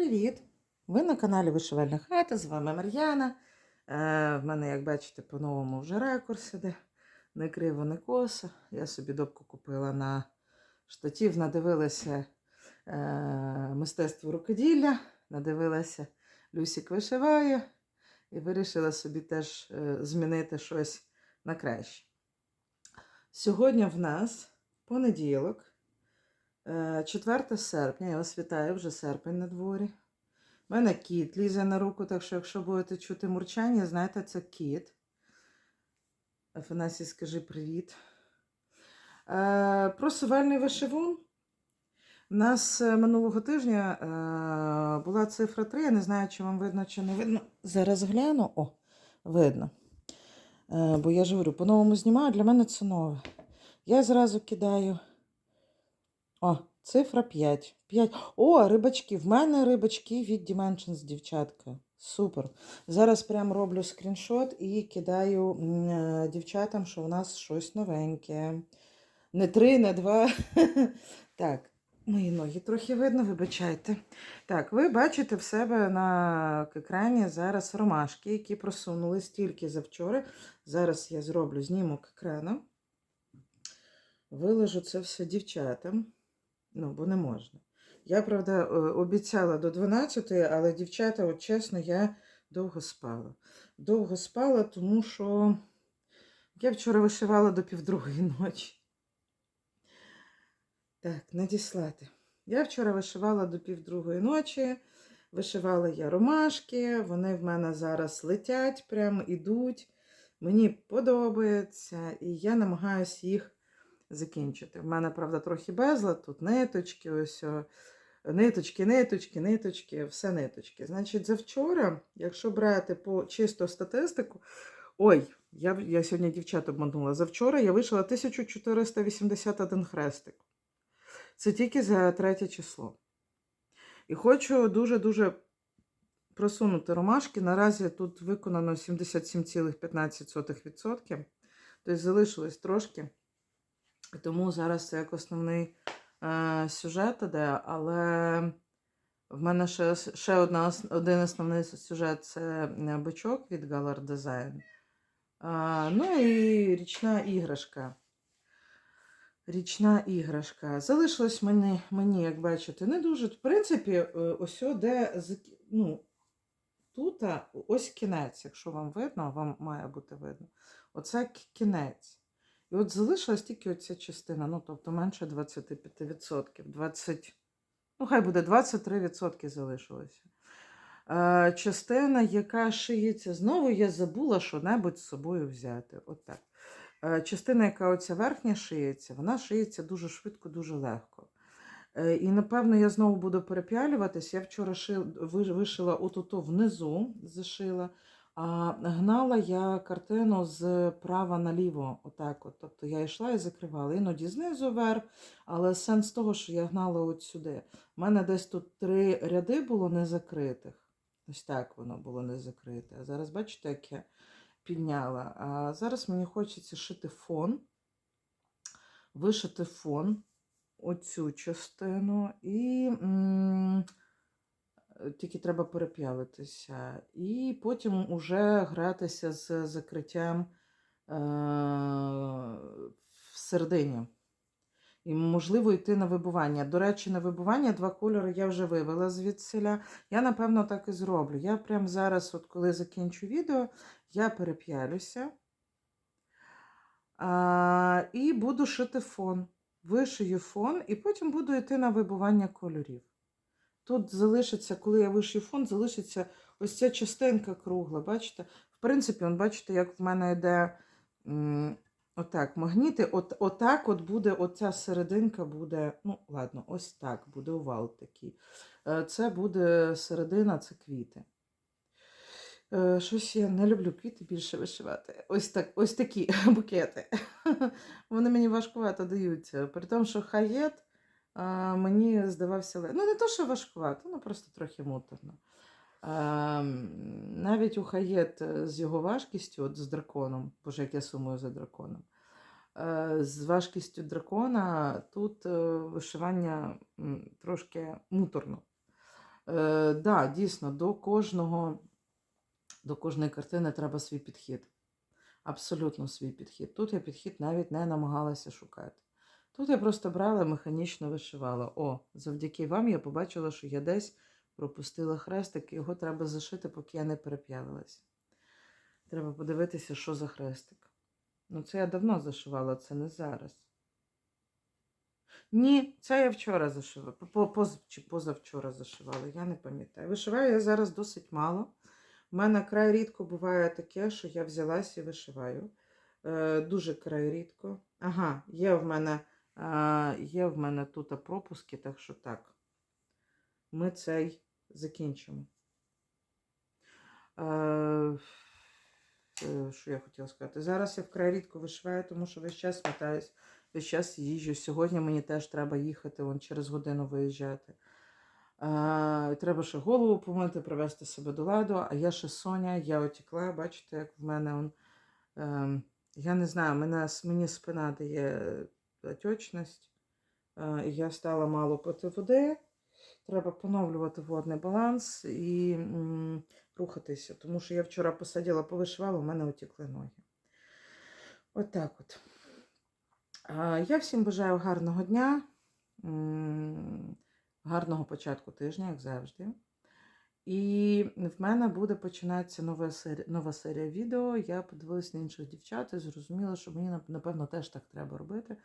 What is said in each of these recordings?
привіт! Ви на каналі Вишивальна хата, з вами Мар'яна. Е, в мене, як бачите, по-новому вже ракурс іде. Не криво, не косо. Я собі добку купила на штатів, надивилася е, мистецтво рукоділля, надивилася Люсік вишиває і вирішила собі теж е, змінити щось на краще. Сьогодні в нас понеділок. Е, 4 серпня, я вас вітаю, вже серпень на дворі. У мене кіт лізе на руку, так що якщо будете чути мурчання, знаєте, це кіт. Афанасій, скажи привіт. Е, Про сувальний вишивун. У нас е, минулого тижня е, була цифра 3. Я не знаю, чи вам видно, чи не видно. Зараз гляну. О, видно. Е, Бо я ж говорю, по-новому знімаю, для мене це нове. Я зразу кидаю. О, цифра 5. 5. О, рибачки. В мене рибачки від Dimensions, дівчатка. Супер. Зараз прям роблю скріншот і кидаю е, дівчатам, що в нас щось новеньке. Не три, не два. Так, мої ноги трохи видно, вибачайте. Так, ви бачите в себе на екрані зараз ромашки, які просунулись тільки завчора. Зараз я зроблю знімок екрану. Виложу це все дівчатам. Ну, бо не можна. Я, правда, е, обіцяла до 12, але дівчата, от чесно, я довго спала. Довго спала, тому що я вчора вишивала до півдругої ночі. Так, надіслати. Я вчора вишивала до півдругої ночі. Вишивала я ромашки, вони в мене зараз летять, прям ідуть. Мені подобається, і я намагаюся їх закінчити. В мене, правда, трохи безлад, тут ниточки, ось о, ниточки, ниточки, ниточки, все ниточки. Значить, завчора, якщо брати по чисто статистику, ой, я, я сьогодні дівчат обманула. Завчора я вийшла 1481 хрестик. Це тільки за третє число. І хочу дуже-дуже просунути ромашки. Наразі тут виконано 77,15%. Тобто залишилось трошки. Тому зараз це як основний е, сюжет іде, але в мене ще, ще одна, один основний сюжет це е, бичок від Galar Design. Е, ну і річна іграшка. Річна іграшка. Залишилось мені, мені, як бачите, не дуже. В принципі, е, ось де ну, тут ось кінець, якщо вам видно, вам має бути видно. Оце кінець. І от залишилась тільки оця частина, ну тобто менше 25%. 20, ну хай буде 23% залишилося. Е, частина, яка шиється, знову я забула що-небудь з собою взяти. От так. Е, частина, яка оця верхня шиється, вона шиється дуже швидко, дуже легко. Е, І, напевно, я знову буду переп'ялюватись. Я вчора ви- вишила отут внизу, зашила, а гнала я картину з права наліво. Отак от. Тобто я йшла і закривала. Іноді знизу вверх, але сенс того, що я гнала от сюди. У мене десь тут три ряди було незакритих. Ось так воно було не закрите. А зараз бачите, як я підняла. А зараз мені хочеться шити фон, вишити фон, оцю частину, і м, тільки треба переп'ялитися. І потім уже гратися з закриттям е, в середині. І, можливо, йти на вибування. До речі, на вибування два кольори я вже вивела звідсиля. Я, напевно, так і зроблю. Я прямо зараз, от коли закінчу відео, я переп'ялюся і буду шити фон. Вишию фон, і потім буду йти на вибування кольорів. Тут залишиться, коли я вишию фон, залишиться ось ця частинка кругла. Бачите? В принципі, он, бачите, як в мене йде отак, магніти. От, отак от буде, оця серединка буде, ну, ладно, ось так буде овал такий. Е, Це буде середина, це квіти. Е, Щось я не люблю квіти більше вишивати. Ось так, ось такі букети. Вони мені важкувато даються. При тому, що хаєт мені здавався. Ну, не то, що важкувато, ну просто трохи муторно. А, навіть у хаєт е, з його важкістю, от з драконом, боже, як я сумую за драконом. е, З важкістю дракона тут е, вишивання трошки муторно. Е, да, дійсно, до кожного, до кожної картини треба свій підхід. Абсолютно свій підхід. Тут я підхід навіть не намагалася шукати. Тут я просто брала, механічно вишивала. О, завдяки вам я побачила, що я десь пропустила хрестик, його треба зашити, поки я не переп'явилася. Треба подивитися, що за хрестик. Ну, це я давно зашивала, це не зараз. Ні, це я вчора зашивала. по- поз- Чи позавчора зашивала, я не пам'ятаю. Вишиваю я зараз досить мало. У мене край рідко буває таке, що я взялась і вишиваю. Е, дуже край рідко. Ага, є в мене, є в мене тут пропуски, так що так. Ми цей закінчимо. Е, е, що я хотіла сказати? Зараз я вкрай рідко вишиваю, тому що весь час мотаюсь, весь час їжджу. Сьогодні мені теж треба їхати, вон через годину виїжджати. Е, треба ще голову помити, привести себе до ладу. А я ще Соня, я отікла, бачите, як в мене он. Е, я не знаю, мені спина дає отечність. Я стала мало пити води. Треба поновлювати водний баланс і рухатися, тому що я вчора посадила, повишивала, у мене отікли ноги. От так от. Я всім бажаю гарного дня, гарного початку тижня, як завжди. І в мене буде починатися нова серія, нова серія відео. Я подивилась на інших дівчат і зрозуміла, що мені напевно теж так треба робити,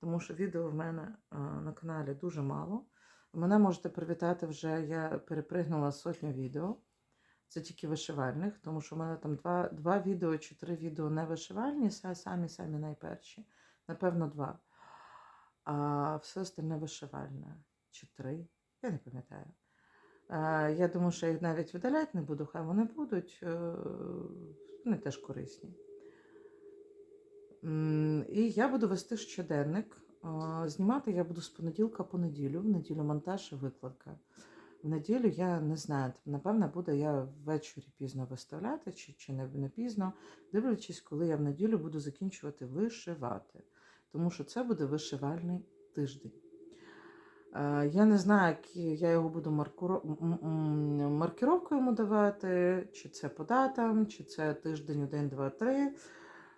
тому що відео в мене на каналі дуже мало. Мене можете привітати вже. Я перепригнула сотню відео. Це тільки вишивальних, тому що в мене там два, два відео чи три відео не вишивальні, са- самі самі найперші. Напевно, два. А все остальне вишивальне. Чи три. Я не пам'ятаю. Е, Я думаю, що їх навіть видаляти не буду, хай вони будуть. е, Вони теж корисні. І я буду вести щоденник. Е, Знімати я буду з понеділка по неділю. В неділю монтаж і викладка. В неділю я не знаю, напевно, буде я ввечері пізно виставляти, чи, чи не, не пізно, дивлячись, коли я в неділю буду закінчувати вишивати. Тому що це буде вишивальний тиждень. Е, Я не знаю, я його буду маркуро... м- м- йому давати, чи це по датам, чи це тиждень, один, два, три.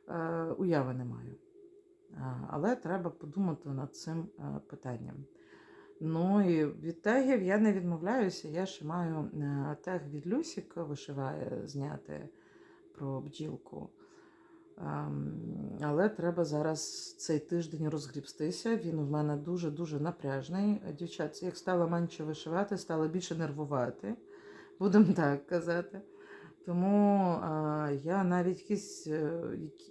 Е, Уяви не маю. Е, Але треба подумати над цим питанням. Ну і від тегів я не відмовляюся. Я ще маю тег від Люсік вишиває зняти про бджілку. Але треба зараз цей тиждень розгрібстися. Він в мене дуже-дуже напряжний. Дівчат, як стала менше вишивати, стала більше нервувати, будемо так казати. Тому а, я навіть якийсь, е,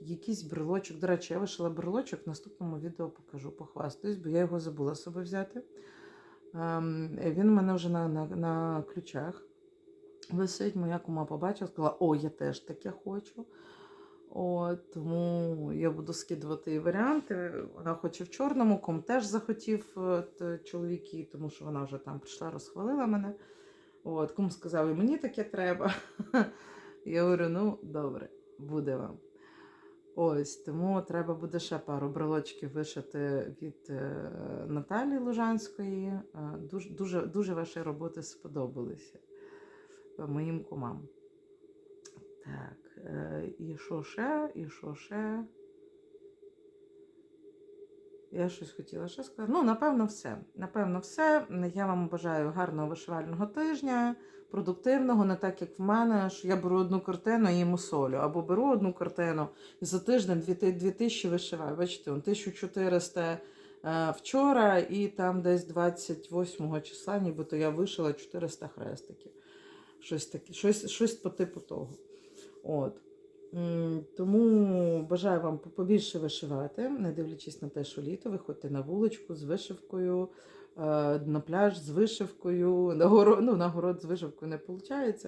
якийсь брелочок. До речі, я вишила брелочок, в наступному відео покажу, похвастаюсь, бо я його забула з собою взяти. Ем, Він у мене вже на, на, на ключах висить. Моя кума побачила, сказала, о, я теж таке хочу. От, тому я буду скидувати варіанти. Вона хоче в чорному, ком теж захотів от, її, тому що вона вже там прийшла, розхвалила мене. От, кум сказав, і мені таке треба. Я говорю, ну добре, буде вам. Ось, тому треба буде ще пару брелочків вишити від е, Наталії Лужанської. Е, Дуже, дуже, дуже ваші роботи сподобалися моїм кумам. Так, і що ще, і що ще? Я щось хотіла ще сказати. Ну, напевно, все. Напевно, все. Я вам бажаю гарного вишивального тижня, продуктивного, не так, як в мене, що я беру одну картину і їм солю. Або беру одну картину і за тиждень 2000 вишиваю. Бачите, 1400 е, вчора, і там десь 28 числа, нібито я вишила 400 хрестиків. Щось таке, щось, щось по типу того. От. Тому бажаю вам побільше вишивати, не дивлячись на те, що літо, виходьте на вуличку з вишивкою, е, на пляж з вишивкою, на город, ну, на город з вишивкою не виходить.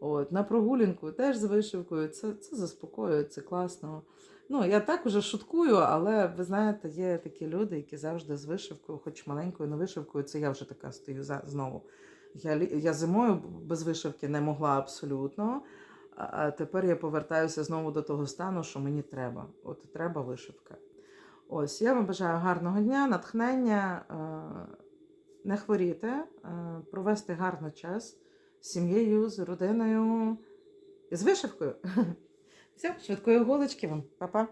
От, на прогулянку теж з вишивкою. Це, це заспокоює, це класно. Ну, я так уже шуткую, але ви знаєте, є такі люди, які завжди з вишивкою, хоч маленькою, але вишивкою, це я вже така стою за, знову. Я, я зимою без вишивки не могла абсолютно. А тепер я повертаюся знову до того стану, що мені треба. От треба вишивка. Ось, я вам бажаю гарного дня, натхнення, е, не хворіти, е, провести гарний час з сім'єю, з родиною і з вишивкою. Все, швидкої голочки вам, Па-па.